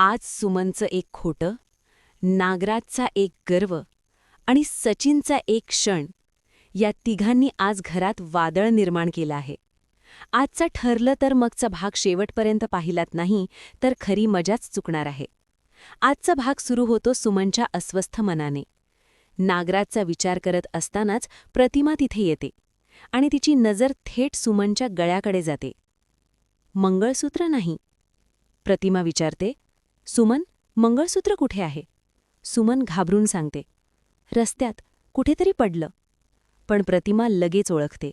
आज सुमनचं एक खोटं नागराजचा एक गर्व आणि सचिनचा एक क्षण या तिघांनी आज घरात वादळ निर्माण केलं आहे. आजचा ठरलं तर मगचा भाग शेवटपर्यंत पाहिलात नाही तर खरी मजाच चुकणार आहे. आजचा भाग सुरू होतो सुमनच्या अस्वस्थ मनाने. नागराजचा विचार करत असतानाच प्रतिमा तिथे येते आणि तिची नजर थेट सुमनच्या गळ्याकडे जाते. मंगळसूत्र नाही प्रतिमा विचारते सुमन मंगळसूत्र कुठे आहे? सुमन घाबरून सांगते. रस्त्यात कुठेतरी पडलं. पण प्रतिमा लगेच ओळखते.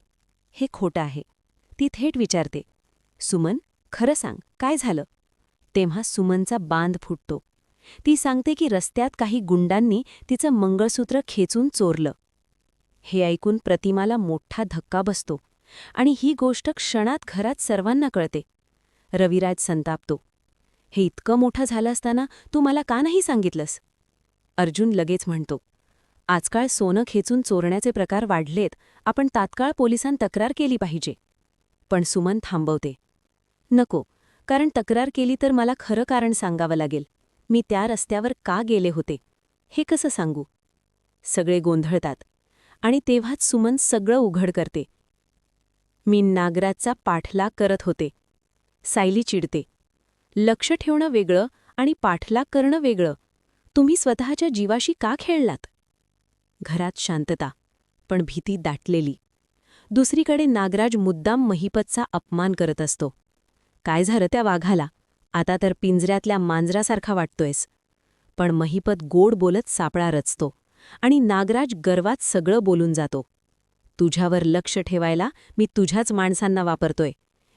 हे खोटं आहे. ती थेट विचारते. सुमन खरं सांग काय झालं? तेव्हा सुमनचा बांध फुटतो. ती सांगते की रस्त्यात काही गुंडांनी तिचं मंगळसूत्र खेचून चोरलं. हे ऐकून प्रतिमाला मोठा धक्का बसतो आणि ही गोष्ट क्षणात घरात सर्वांना कळते. रविराज संतापतो. हे इतकं मोठं झालं असताना तू मला का नाही सांगितलंस? अर्जुन लगेच म्हणतो आजकाल सोनं खेचून चोरण्याचे प्रकार वाढलेत. आपण तात्काळ पोलिसांत तक्रार केली पाहिजे. पण सुमन थांबवते नको कारण तक्रार केली तर मला खरं कारण सांगावं लागेल. मी त्या रस्त्यावर का गेले होते? हे कसं सांगू? सगळे गोंधळतात आणि तेव्हाच सुमन सगळं उघड करते. मी नागराजचा पाठलाग करत होते. सायली चिडते. लक्ष ठेवणं वेगळं आणि पाठलाग करणं वेगळं. तुम्ही स्वतःच्या जीवाशी का खेळलात? घरात शांतता पण भीती दाटलेली. दुसरीकडे नागराज मुद्दाम महिपतचा अपमान करत असतो. काय झालं त्या वाघाला? आता तर पिंजऱ्यातल्या मांजरासारखा वाटतोयस. पण महिपत गोड बोलत सापळा रचतो आणि नागराज गर्वात सगळं बोलून जातो. तुझ्यावर लक्ष ठेवायला मी तुझ्याच माणसांना वापरतोय.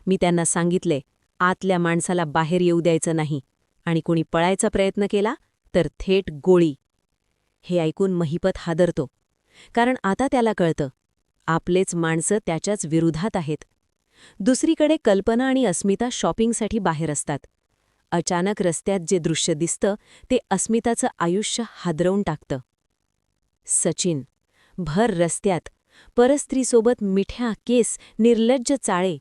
मी त्यांना सांगितले आतल्या माणसाला बाहेर येऊ द्यायचं नाही आणि कुणी पळायचा प्रयत्न केला तर थेट गोळी. हे ऐकून महिपत हादरतो. कारण आता त्याला कळतं आपलेच माणसं त्याच्याच विरोधात आहेत. दुसरीकडे कल्पना आणि अस्मिता शॉपिंगसाठी बाहेर असतात. अचानक रस्त्यात जे दृश्य दिसतं ते अस्मिताचं आयुष्य हादरवून टाकतं. सचिन भर रस्त्यात परस्त्रीसोबत मिठ्या केस निर्लज्ज चाळे.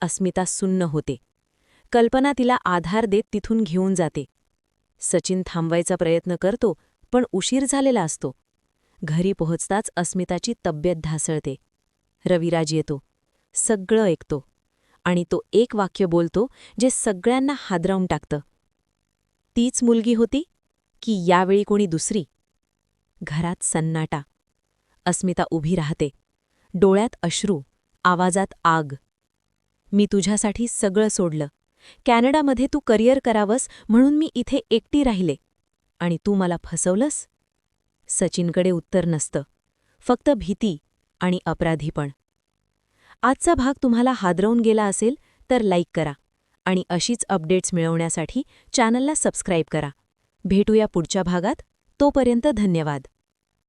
अस्मिता सुन्न होते. कल्पना तिला आधार देत तिथून घेऊन जाते. सचिन थांबवायचा प्रयत्न करतो पण उशीर झालेला असतो. घरी पोहोचताच अस्मिताची तब्येत ढासळते. रविराज येतो. सगळं ऐकतो. आणि तो एक वाक्य बोलतो जे सगळ्यांना हादरावून टाकतं. तीच मुलगी होती? की यावेळी कोणी दुसरी? घरात सन्नाटा. अस्मिता उभी राहते. डोळ्यात अश्रू आवाजात आग. मी तुझ्यासाठी सगळं सोडलं. कॅनडामध्ये तू करिअर करावंस म्हणून मी इथे एकटी राहिले. आणि तू मला फसवलंस? सचिनकडे उत्तर नसतं. फक्त भीती आणि अपराधीपण आजचा भाग तुम्हाला हादरवून गेला असेल तर लाईक करा आणि अशीच अपडेट्स मिळवण्यासाठी चॅनलला सबस्क्राईब करा. भेटूया पुढच्या भागात. तोपर्यंत धन्यवाद.